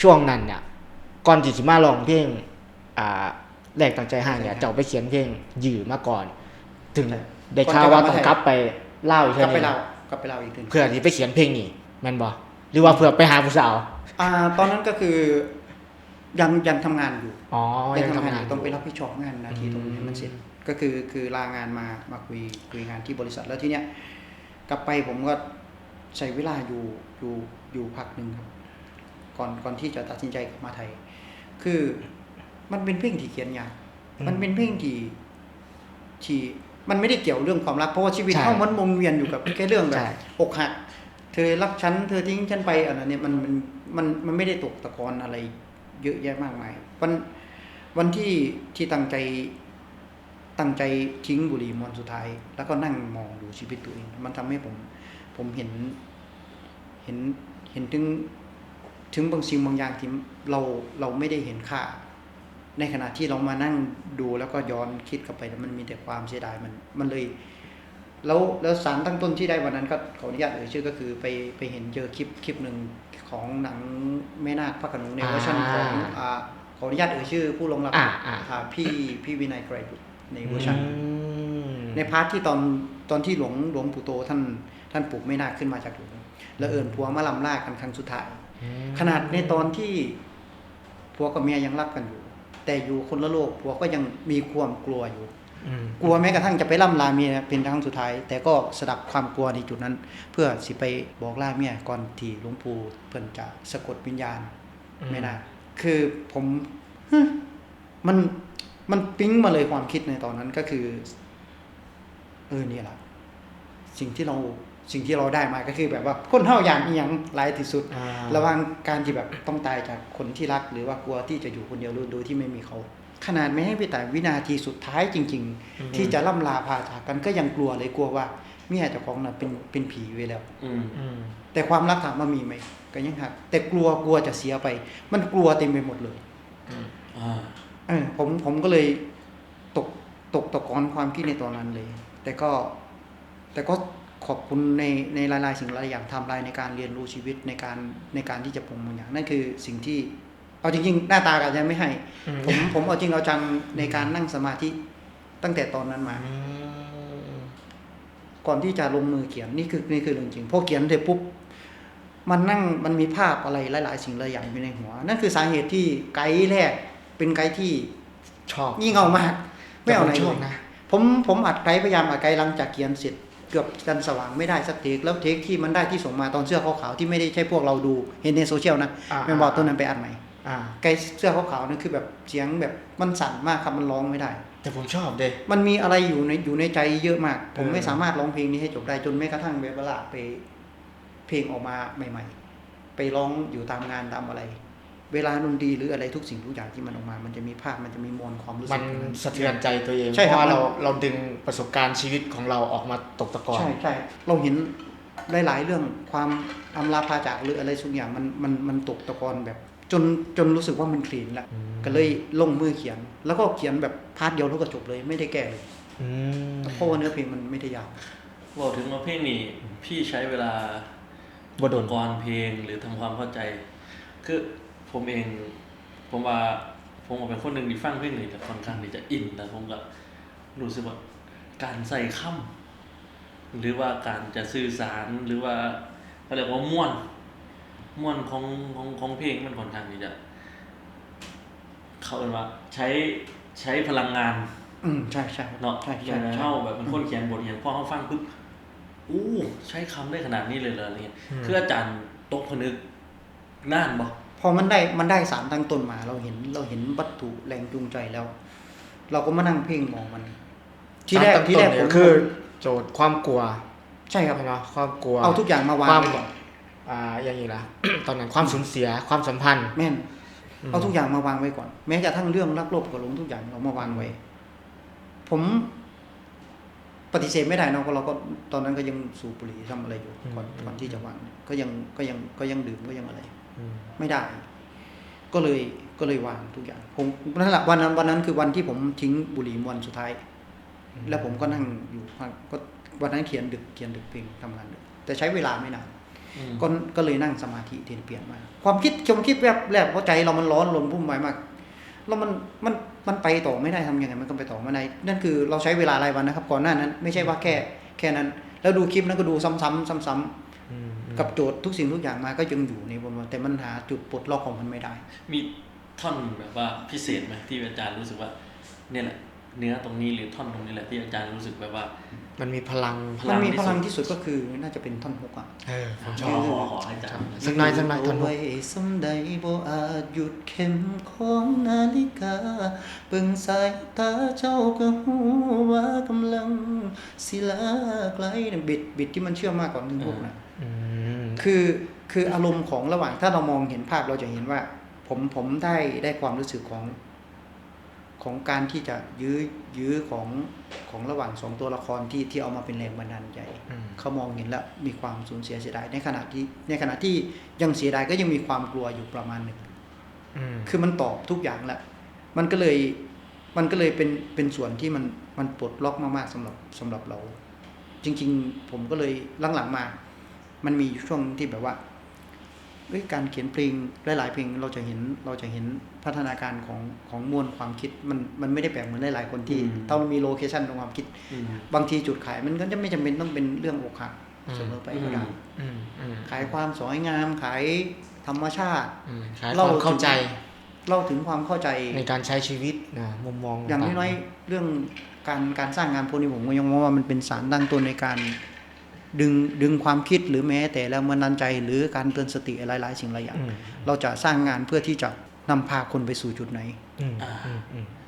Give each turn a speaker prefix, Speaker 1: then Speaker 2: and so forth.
Speaker 1: ช่วงนั้นเนี่ยก่อนที่สิมาร้องเพลงอ่าแรกตั้งใจห้างเนี่ยเจ้าไปเขียนเพลงยือมาก่อน ถึงได้ข่าวว่าต้องกลับไปเล่าอีก
Speaker 2: กลับ
Speaker 1: เท่า
Speaker 2: ไป
Speaker 1: นึง
Speaker 2: เล่ากลับไปเล่าอีกที
Speaker 1: เพื่อที่ไปเขียนเพลงนี้แม่นบ่หรือว่าเพื่อไปหาผู้สาว
Speaker 2: อ่า ตอนนั้นก็คือยังยังทำงานอยู่
Speaker 1: อ๋อ
Speaker 2: ยั
Speaker 1: ยังง
Speaker 2: ทำงาง
Speaker 1: ทำานน
Speaker 2: อยู่ต้องไปรับผิดชอบงานนาทีตรงนี้ให้มันเสร็จก็คือคือลางานมามาคุยคุยงานที่บริษัทแล้วทีเนี้ยกลับไปผมก็ใช้เวลาอยู่อยู่อยู่พักหนึ่งครับ ก่อนก่อนที่จะตัดสินใจกลับมาไทย คือมันเป็นเพลงที่เขียนยากมันเป็นเพลงที่ที่มันไม่ได้เกี่ยวเรื่องความรักเพราะว่าชีวิต
Speaker 1: ใช่
Speaker 2: เขามันวงเวียนอยู่กับแค่เรื่องแบ
Speaker 1: ใช่
Speaker 2: บอกหัก เธอรักฉันเธอทิ้งฉันไปอันนั้นเนี่ยมันมันมันมันไม่ได้ตกตะกอนอะไร เยอะแยะมากมายวันวันที่ที่ตั้งใจตั้งใจทิ้งบุหรี่มวนสุดท้าย แล้วก็นั่งมองดูชีวิตตัวเอง มันทำให้ผม ผมเห็น เห็นเห็นถึง ถึงบางสิ่งบางอย่างที่เราเราไม่ได้เห็นค่า ในขณะที่เรามานั่งดูแล้วก็ย้อนคิดกลับไปแล้วมันมีแต่ความเสียดายมันมันเลย แล้วแล้วสารตั้งต้นที่ได้วันนั้นก็ขออนุญาตเอ่ยชื่อก็คือไปไปเห็นเจอคลิปคลิปหนึ่งของหนังแม่นาคพระโขนงในเวอร์ชันของ
Speaker 1: อ่า
Speaker 2: อ่าขออนุญาตเอ่ยชื่อผู้ลงรับ
Speaker 1: อ่าอ่า
Speaker 2: อ่าพี่พี่วินัยไกรบุตรในเวอร์ชัน
Speaker 1: อืม
Speaker 2: ในพาร์ทที่ตอนตอนที่หลวงหลวงปู่โตท่านท่านปลุกแม่นาคขึ้นมาจากหลุมแล้วเอิญพัวมาลำลากันครั้งสุดท้าย ขนาดในตอนที่ผัวกับเมียยังรักกันอยู่ แต่อยู่คนละโลกผัวก็ยังมีความกลัวอยู่
Speaker 1: อืม
Speaker 2: กลัวแม้กระทั่งจะไปล่ำลาเมียเป็นครั้งสุดท้าย แต่ก็สดับความกลัวในจุดนั้น เพื่อสิไปบอกลาเมียก่อนที่หลวงปู่เพิ่นจะสะกดวิญญาณ
Speaker 1: อืม
Speaker 2: ไม่น่าคือผมฮึมันมันปิ๊งมาเลยความคิดในตอนนั้นก็คือ เออเนี่ยแหละสิ่งที่เรา สิ่งที่เราได้มาก็คือแบบว่าคนเท่าอย่างอีหยังหลายที่สุด
Speaker 1: อ่า
Speaker 2: ระหว่างการที่แบบต้องตายจากคนที่รัก หรือว่ากลัวที่จะอยู่คนเดียวโดยที่ไม่มีเขา ขนาดไม่ให้ไปแต่วินาทีสุดท้ายจริง ๆ ที่จะล่ำลาพาจากกันก็ยังกลัวเลยกลัวว่าเมียเจ้าของน่ะเป็นเป็นผีไว้แล้ว
Speaker 3: อืม
Speaker 1: อืม
Speaker 2: แต่ความรักถามว่ามีไหมก็ยังหักแต่กลัวกลัวจะเสียไป มันกลัวเต็มไปหมดเลย
Speaker 3: อ่า
Speaker 2: เออผมผมก็เลยตกตกตะกอนความคิดในตอนนั้นเลย แต่ก็แต่ก็ ขอบคุณในในหลาย ๆ สิ่งหลายอย่างไทำลายในการเรียนรู้ชีวิตในการในการที่จะปรุงบางอย่างนั่นคือสิ่งที่เอาจริง ๆ หน้าตาก็ยังไม่ให้
Speaker 1: อืม
Speaker 2: ผมผมเอาจริงเอาจังในการนั่งสมาธิตั้งแต่ตอนนั้นมา
Speaker 1: อืม
Speaker 2: ก่อนที่จะลงมือเขียนนี่คือนี่คือเรื่องจริงพอเขียนเสร็จปุ๊บมันนั่งมันมีภาพอะไรหลาย ๆ สิ่งหลายอย่างอยู่ในหัว นั่นคือสาเหตุที่ไกด์แรกเป็นไกด์ที่
Speaker 1: ชอบ
Speaker 2: งี่เง่ามาก ไม่เอาไหน
Speaker 1: แต่ผช
Speaker 2: เล
Speaker 1: อบ
Speaker 2: ย
Speaker 1: นะ
Speaker 2: ผมผมอัดไกด์พยายามอัดไกด์หลังจากเขียนเสร็จ เกือบกันสว่างไม่ได้สักเทคแล้วเทคที่มันได้ที่ส่งมาตอนเสื้อขาวๆที่ไม่ได้ใช่พวกเราดูเห็นในโซเชียลนะ
Speaker 1: อ่า
Speaker 2: แม่บอกตัวนั้นไปอัดใหม่
Speaker 1: อ่า
Speaker 2: ไกด์เสื้อขาวๆนั่นคือแบบเสียงแบบมันสั่นมากครับมันร้องไม่ได้
Speaker 1: แต่ผมชอบเด้
Speaker 2: มันมีอะไรอยู่ในอยู่ในใจเยอะมาก ผม
Speaker 1: เออ
Speaker 2: ไม่สามารถร้องเพลงนี้ให้จบได้จนแม้กระทั่งเวลาไปเพลงออกมาใหม่ ๆ ไปร้องอยู่ตามงานตามอะไร เวลาดนตรีหรืออะไรทุกสิ่งทุกอย่างที่มันออกมา มันจะมีภาพมันจะมีมวลความรู้สึ
Speaker 1: มั
Speaker 2: ก
Speaker 1: น
Speaker 2: อยู่
Speaker 1: สะเทือนใจตัวเอง
Speaker 2: ใช่
Speaker 1: เพ
Speaker 2: ครับ
Speaker 1: ราะว่า
Speaker 2: มัน
Speaker 1: เราเราดึงประสบการณ์ชีวิตของเราออกมาตกตะกอน
Speaker 2: ใช่ใช่เราเห็นหลายๆเรื่องความอำลาพาจากหรืออะไรทุกอย่างมันมันมันตกตะกอนแบบ จนจนรู้สึกว่ามันคลีนละ
Speaker 1: อืม
Speaker 2: ก็เลยลงมือเขียน แล้วก็เขียนแบบพาร์ทเดียวแล้วก็จบเลยไม่ได้แก้เลย
Speaker 1: อืม
Speaker 2: เพราะว่าเนื้อเพลงมันไม่ได้ยาว
Speaker 3: บอกถึงว่าเพลงนี้พี่ใช้เวลา
Speaker 1: บ่โดน
Speaker 3: ก่อนเพลงหรือทำความเข้าใจ คือ ผมเอง ผมว่า ผมก็เป็นคนหนึ่งที่ฟังเพลงนี้แต่ค่อนข้างที่จะอินแต่ผมก็รู้สึกว่าการใส่คำหรือว่าการจะสื่อสารหรือว่าเขาเรียกว่าม่วนม่วนของของของเพลงมันค่อนข้างที่จะเขาเรียกว่า ใช้ใช้พลังงาน
Speaker 2: อืมใช่ใช่
Speaker 3: เนาะ
Speaker 2: ใช่
Speaker 3: อ
Speaker 2: ใช่
Speaker 3: ย่าง
Speaker 2: ใช่
Speaker 3: เช่าแบบเป็นคนเขียนบทอย่างพอเขาฟังปุ๊บอู้ใช้คำได้ขนาดนี้เลยเหรออะไรเงี้ยคืออาจารย์ตกผนึกน่านบ่
Speaker 2: พอมันได้มันได้สารตั้งต้นมา เราเห็นเราเห็นวัตถุแรงจูงใจแล้ว เราก็มานั่งเพ่งมองมัน ที่แรก
Speaker 1: สาตั้ง
Speaker 2: ที่แรก
Speaker 1: ต้น
Speaker 2: ผ
Speaker 1: เนี่ย
Speaker 2: ม
Speaker 1: คือ โจทย์ความกลัว
Speaker 2: ใช่ครับ
Speaker 1: ใช่ไหมความกลัว
Speaker 2: เอาทุกอย่างมาวาง
Speaker 1: ความ
Speaker 2: ไว้ก่อน
Speaker 1: อ่าอย่างนี้ละตอนนั้นความสูญเสียความสัมพันธ์
Speaker 2: แม่น
Speaker 1: อืม
Speaker 2: เอาทุกอย่างมาวางไว้ก่อน แม้กระทั่งเรื่องรักโลภกับหลงทุกอย่างเรามาวางไว้ ผมปฏิเสธไม่ได้เนอะเพราะเราก็ตอนนั้นก็ยังสูบบุหรี่ทำอะไรอยู่ก่อนก่อนที่จะวางก็ยังก็ยังก็ยังดื่มก็ยังอะไร
Speaker 1: อืม
Speaker 2: ไม่ได้ ก็เลยก็เลยวางทุกอย่าง ผมนั่นแหละวันนั้นวันนั้นคือวันที่ผมทิ้งบุหรี่มวนสุดท้าย แล้วผมก็นั่งอยู่พักก็วันนั้นเขียนดึกเขียนดึกเพลงทำงานดึกแต่ใช้เวลาไม่นาน
Speaker 3: อืม
Speaker 2: ก็ก็เลยนั่งสมาธิที่เปลี่ยนมา ความคิดความคิดแวบแรกเพราะใจเรามันร้อนรนพุ่มไวมาก แล้วมันมันมันไปต่อไม่ได้ทำยังไงมันก็ไปต่อไม่ได้นั่นคือเราใช้เวลารายวันนะครับ ก่อนหน้านั้น ไม่ใช่ว่าแค่แค่นั้น แล้วดูคลิปนั้นก็ดูซ้ำๆซ้ำๆ
Speaker 1: อืมอืม
Speaker 2: กับโจทย์ทุกสิ่งทุกอย่างมาก็ยังอยู่ในบนวันแต่มันหาจุดปลดล็อกของมันไม่ได้
Speaker 3: มีท่อนแบบว่าพิเศษไหมที่อาจารย์รู้สึกว่าเนี่ยแหละเนื้อตรงนี้หรือท่อนตรงนี้แหละที่อาจารย์รู้สึกแบบว่า
Speaker 1: มันมีพลัง
Speaker 3: พลั
Speaker 2: มัน
Speaker 3: ง
Speaker 2: มี
Speaker 3: ที่สุด
Speaker 2: พลังที่สุดก็คือน่าจะเป็นท่อนฮุกอะ
Speaker 1: เออผมช
Speaker 3: ข
Speaker 1: อ
Speaker 3: อบขอขอให้อาจารย์
Speaker 1: สักหน่อยสักหน่อยท่อนฮุก
Speaker 2: ไว้สำใดบ่อาจหยุดเข็มของนาฬิกาเบิ่งสายตาเจ้าก็ฮู้ว่ากำลังศิลาไกลเนี่ยบิดบิดที่มันเชื่อมมากกว่าท่อนฮุกนะ
Speaker 1: อืม
Speaker 2: คือคืออารมณ์ของระหว่างถ้าเรามองเห็นภาพเราจะเห็นว่า ผมผมได้ได้ความรู้สึกของของการที่จะยื้อยื้อของของระหว่างสองตัวละครที่ที่เอามาเป็นแรงบันดาลใจ
Speaker 1: อืม
Speaker 2: เขามองเห็นแล้วมีความสูญเสียเสียดายในขณะที่ในขณะที่ยังเสียดายก็ยังมีความกลัวอยู่ประมาณหนึ่ง
Speaker 1: อืม
Speaker 2: คือมันตอบทุกอย่างแล้วมันก็เลยมันก็เลยเป็นเป็นส่วนที่มันมันปลดล็อกมากๆสำหรับสำหรับเรา จริง ๆ ผมก็เลยหลังๆมา มันมีอยู่ช่วงที่แบบว่าเอ้ยการเขียนเพลงหลาย ๆ เพลงเราจะเห็นเราจะเห็นพัฒนาการของของมวลความคิดมันมันไม่ได้แปลกเหมือนหลาย ๆ คนที่
Speaker 3: อืม
Speaker 2: ถ้ามันมีโลเคชันของความคิด
Speaker 3: อืม
Speaker 2: บางทีจุดขาย มันก็จะไม่จำเป็นต้องเป็นเรื่องอกหักเสมอไปก็ได้
Speaker 3: อืม
Speaker 1: อืมอืม
Speaker 2: ขายความสวยงามขายธรรมชาติ
Speaker 1: อืมขายค
Speaker 2: เรา
Speaker 1: วามเข้าใจ
Speaker 2: เล่าถึงความเข้าใจ
Speaker 1: ในการใช้ชีวิตนะมุมมอง
Speaker 2: อย่าง
Speaker 1: ต่ๆ
Speaker 2: น้อยๆเรื่องการการสร้างงานพวกนี้ผมก็ยังมองว่ามันเป็นสารตั้งต้นในการ ดึงดึงความคิดหรือแม้แต่แรงบันดาลใจหรือการเตือนสติหลายๆ สิ่งหลายอย่าง
Speaker 1: อืม
Speaker 2: เราจะสร้างงานเพื่อที่จะนำพาคนไปสู่จุดไหน
Speaker 1: อืม
Speaker 3: อ่า
Speaker 1: อืมอืม